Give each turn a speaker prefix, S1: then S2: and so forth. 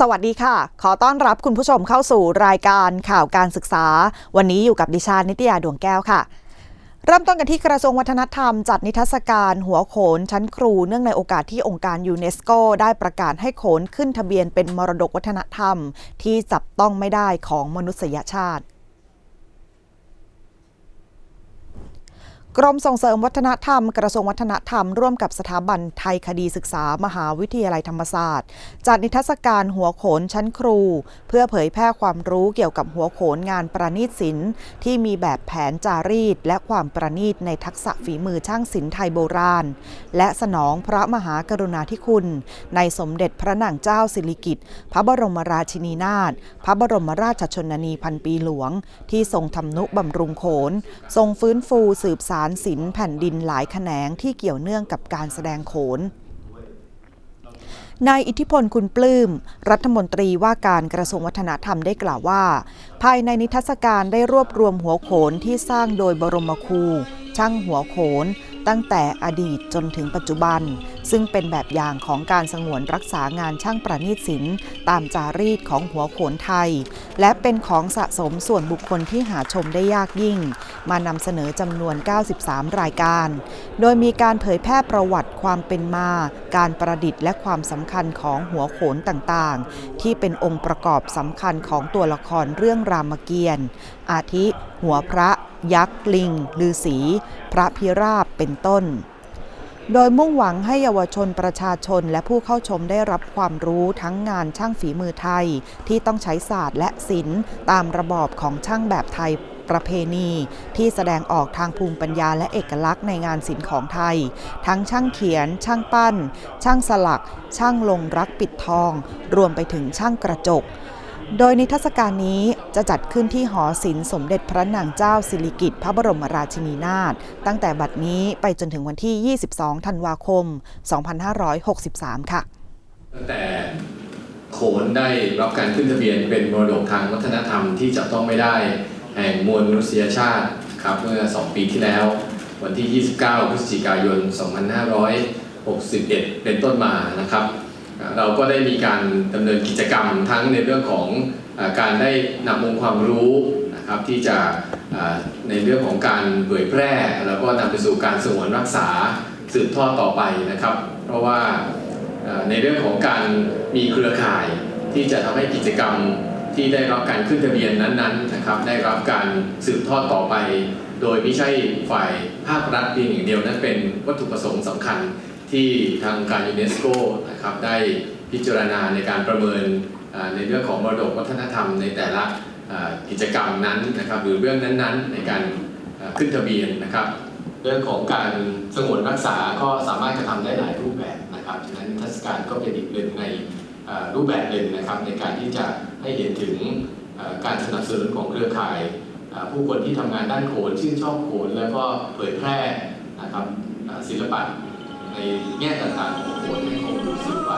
S1: สวัสดีค่ะ ขอต้อนรับคุณผู้ชมเข้าสู่รายการข่าวการศึกษา วันนี้อยู่กับดิฉันนิตยาดวงแก้วค่ะ เริ่มต้นกันที่กระทรวงวัฒนธรรม จัดนิทรรศการหัวโขนชั้นครูเนื่องในโอกาสที่องค์การยูเนสโกได้ประกาศให้โขนขึ้นทะเบียนเป็นมรดกวัฒนธรรม ที่จับต้องไม่ได้ของมนุษยชาติ กรมส่งเสริมวัฒนธรรม กระทรวงวัฒนธรรม ร่วมกับสถาบันไทยคดีศึกษามหาวิทยาลัยธรรมศาสตร์ จัดนิทรรศการหัวโขนชั้นครู เพื่อเผยแพร่ความรู้เกี่ยวกับหัวโขนงานประณีตศิลป์ที่มีแบบแผนจารีต และความประณีตในทักษะฝีมือช่างศิลป์ไทยโบราณ และสนองพระมหากรุณาธิคุณ ในสมเด็จพระนางเจ้าสิริกิติ์พระบรมราชินีนาถพระบรมราชชนนีพันปีหลวง ที่ทรงทำนุบำรุงโขน ทรงฟื้นฟูสืบสารศิลป์แผ่นดินหลายแขนงที่เกี่ยวเนื่องกับการแสดงโขนนายอิทธิพลคุณปลื้ม รัฐมนตรีว่าการกระทรวงวัฒนธรรมได้กล่าวว่า ภายในนิทรรศการได้รวบรวมหัวโขนที่สร้างโดยบรมครู ช่างหัวโขน ตั้งแต่อดีตจนถึงปัจจุบัน ซึ่งเป็นแบบอย่างของการสงวนรักษางานช่างประณีตศิลป์ตามจารีตของหัวโขนไทย และเป็นของสะสมส่วนบุคคลที่หาชมได้ยากยิ่ง มานำเสนอจำนวน 93 รายการ โดยมีการเผยแพร่ประวัติความเป็นมา การประดิษฐ์และความสำคัญของหัวโขนต่างๆ ที่เป็นองค์ประกอบสำคัญของตัวละครเรื่องรามเกียรติ์อาทิ หัวพระ ยักษ์ ลิง ลือสี พระพิราบ เป็นต้น โดยมุ่งหวังให้เยาวชนประชาชนและผู้เข้าชมได้รับความรู้ทั้งงานช่างฝีมือไทย ที่ต้องใช้ศาสตร์และศิลป์ตามระบอบของช่างแบบไทยประเพณี ที่แสดงออกทางภูมิปัญญาและเอกลักษณ์ในงานศิลป์ของไทย ทั้งช่างเขียน ช่างปั้น ช่างสลัก ช่างลงรักปิดทอง รวมไปถึงช่างกระจก โดยนิทรรศการนี้จะจัดขึ้นที่หอศิลป์สมเด็จพระนางเจ้าสิริกิติ์พระบรมราชินีนาถตั้งแต่บัดนี้ไปจนถึงวันที่ 22 ธันวาคม 2563 ค่ะ
S2: ตั้งแต่โขนได้รับการขึ้นทะเบียนเป็นมรดกทางวัฒนธรรมที่จับต้องไม่ได้แห่งมวลมนุษยชาติครับเมื่อ 2 ปีที่แล้ว วันที่ 29 พฤศจิกายน 2561 เป็นต้นมานะครับ เราก็ได้มีการดำเนินกิจกรรมทั้งในเรื่องของการได้นำองค์ความรู้นะครับที่จะในเรื่องของการเผยแพร่ แล้วก็นำไปสู่การสงวนรักษาสืบทอดต่อไปนะครับ เพราะว่าในเรื่องของการมีเครือข่ายที่จะทำให้กิจกรรมที่ได้รับการขึ้นทะเบียนนั้นๆนะครับได้รับการสืบทอดต่อไป โดยไม่ใช่ฝ่ายภาครัฐเพียงอย่างเดียวนั้นเป็นวัตถุประสงค์สำคัญ ที่ทางการยูเนสโกนะครับได้พิจารณาในการประเมินในเรื่องของมรดกวัฒนธรรมในแต่ละกิจกรรมนั้นนะครับหรือเรื่องนั้นๆ ในการขึ้นทะเบียนนะครับ เรื่องของการสงวนรักษาก็สามารถจะทำได้หลายรูปแบบนะครับฉะนั้นทรรศการก็เป็นอีกหนึ่งในรูปแบบหนึ่งนะครับ ในการที่จะให้เห็นถึงการสนับสนุนของเครือข่าย ผู้คนที่ทำงานด้านโขนชื่นชอบโขนแล้วก็เผยแพร่นะครับศิลปะ ในแง่ต่างๆของคนให้เขารู้สึกว่า